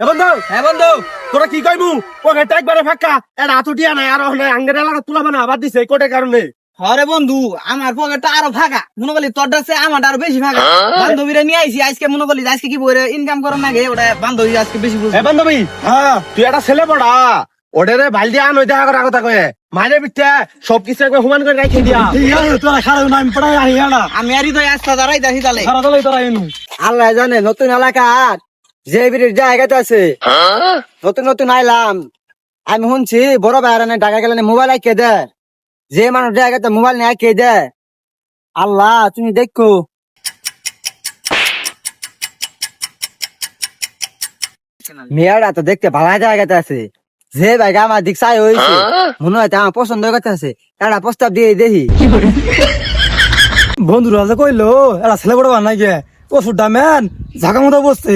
বন্ধু হ্যাঁ বন্ধু তোরা কি কইমু? পকেটটা একবারে ফাঁকা। এটা হাতুটিয়া নাই আর হলে আঙ্গের এলাকা তুলা বানা আবার দিছে এই কোটে কারণে। হরে বন্ধু আমার পকেটটা আরও ফাঁকা। মনে করলি তোর কাছে আমার আরও বেশি ফাঁকা। বান্ধবীরা নিয়ে আইছি আজকে মনে করলি আজকে কি বইরে ইনকাম করার নাগে ওটা বান্ধবী আজকে বেশি বুঝবে বান্ধবী হ্যাঁ তুই একটা ছেলে পড়া ওডেরে ভালো দিয়া নই দেখা করা কথা কয়ে। মায়ের বিটে সব কিছু একবার হুমান করে রাখি দিয়া। তোরা খারাপ নাম পড়াই আহি না? আমি আরই তো আসতে দাঁড়াই দেখি তাহলে। সারা দলাই তোরা এনু। আল্লাহ জানে নতুন এলাকার যে বিড়ির জায়গাতে আছে। নতুন নতুন আইলাম। আমি শুনছি বড় ভাইয়ারা ঢাকা গেলে মোবাইল আইকে দে যে মানুষ জায়গাতে মোবাইল নিয়ে আইকে দে আল্লাহ তুমি দেখো। মেয়েরা তো দেখতে ভালো জায়গাতে আছে। যে ভাইগা আমার দিক চাই হয়েছে মনে হয় আমার পছন্দ করতে আছে। একটা প্রস্তাব দিয়ে দেখি বন্ধুরা কইলো এরা ছেলে বড় বানাই ম্যান ঝাঁকা মতো বসছে।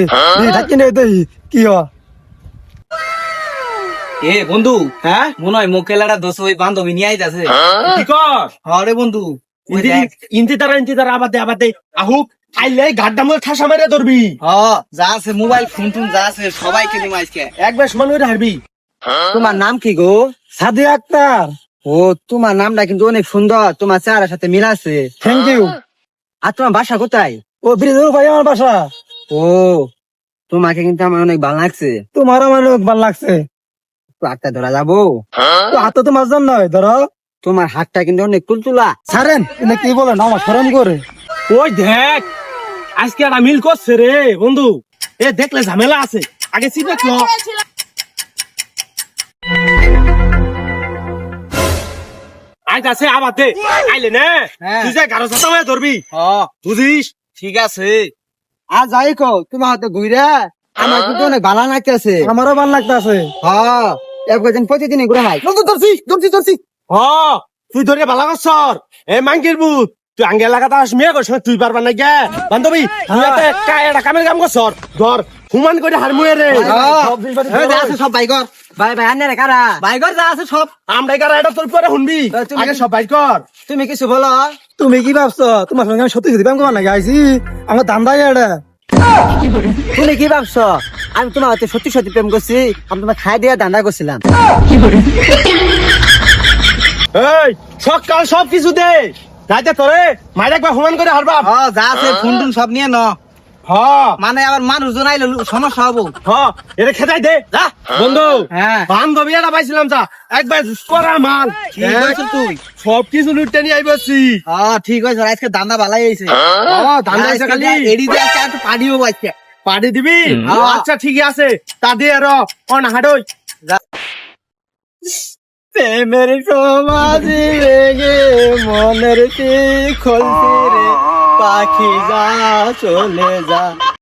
ঢাকি নেই দেই কি হ এ বন্ধু হ্যাঁ? মনে হয় মোকেলাটা দোষ ওই বান্ধবী নিয়ে আইতাছে। কি কর হরে বন্ধু। ইন্তি তারা ইন্তি তারা আবার দে আবার দে আহুক আইলে গাড্ডা মধ্যে ঠাসা মেরে ধরবি। হ যা আছে মোবাইল ফোন টোন যা আছে সবাইকে একবার সমান করে হারবি। তোমার নাম কি গো? সাদি আক্তার। ও তোমার নামটা কিন্তু অনেক সুন্দর। তোমার চেহারার সাথে মিল আছে। থ্যাংক ইউ আর তোমার বাসা কোথায়? ও ব্রিজের ভাই আমার বাসা। ও তোমাকে কিন্তু আমার অনেক ভালো লাগছে। তোমার আমার অনেক ভালো লাগছে। তো হাতটা ধরা যাব? তো হাত তো তোমার জন্য নয় ধরো। তোমার হাতটা কিন্তু অনেক তুলতুলা ছাড়েন এনে কি বলেন? আমার সরম করে। ওই দেখ আজকে একটা মিল করছে রে বন্ধু। এ দেখলে ঝামেলা আছে। আগে সিট ল আজ আছে আবার দে। আইলে নে। হ্যাঁ। তুই যে গারো ছাতা ধরবি। হ। বুঝিস? ঠিক আছে? আর যাই কো তোমার হাতে ঘুরে আমার কিন্তু অনেক ভালো লাগতেছে। আমারও ভালো লাগতেছে। হ্যাঁ একদিন প্রতিদিনই ঘুরে নাই। ধরছি ধরছি ধরছি। হ তুই ধরে ভালো করছর এ মাঙ্কির বুত তুই আঙ্গে লাগাতে আস মেয়ে করছ তুই পারবা না গে। বান্ধবী তুই এতে কা- এটা কামের কাম করছর ধর হুমান করে হারমুয়ে রে। এই যে আছে সব বাইকর ভাই ভাই আনে রে কারা? বাইকর যা আছে সব। আমরা এগারো এটা তোর পরে শুনবি আগে সবাই কর। তুমি কিছু বলো। তুমি কি ভাবছ? তোমার সঙ্গে আমি সত্যি সত্যি ব্যায়াম করবার নাকি? আইসি আমার ধান্দা এটা তুমি কি ভাবছ? আমি তোমার হচ্ছে সত্যি সত্যি প্রেম করছি। আমি তোমার খাই দিয়ে দান্দা করছিলাম। এই সকাল সব কিছু দে। রাতে তোরে মাইর একবার হুমান করে হারবা যা আছে ফোন টোন সব নিয়ে ন মানে আবার মানুষজন আইলে সমস্যা হব। হ এটা খেতাই দে। যা। বন্ধু হ্যাঁ। বান্ধবী এটা পাইছিলাম যা। একবার করা মাল ঠিক আছে তুই। সব কিছু লুটতে নিয়ে আইবছি হ্যাঁ ঠিক আছে আজকে দান্দা ভালাই হয়েছে বাবা ধান্দা আছে খালি। এডি দিয়ে আজকে একটু পাঠিও আজকে। পাড়ি দিবি? ও, আচ্ছা ঠিকই আছে। তা দিয়ে আর অন হাডই প্রেমের সমাজে মনের খলতে রে। পাখি যা চলে যা।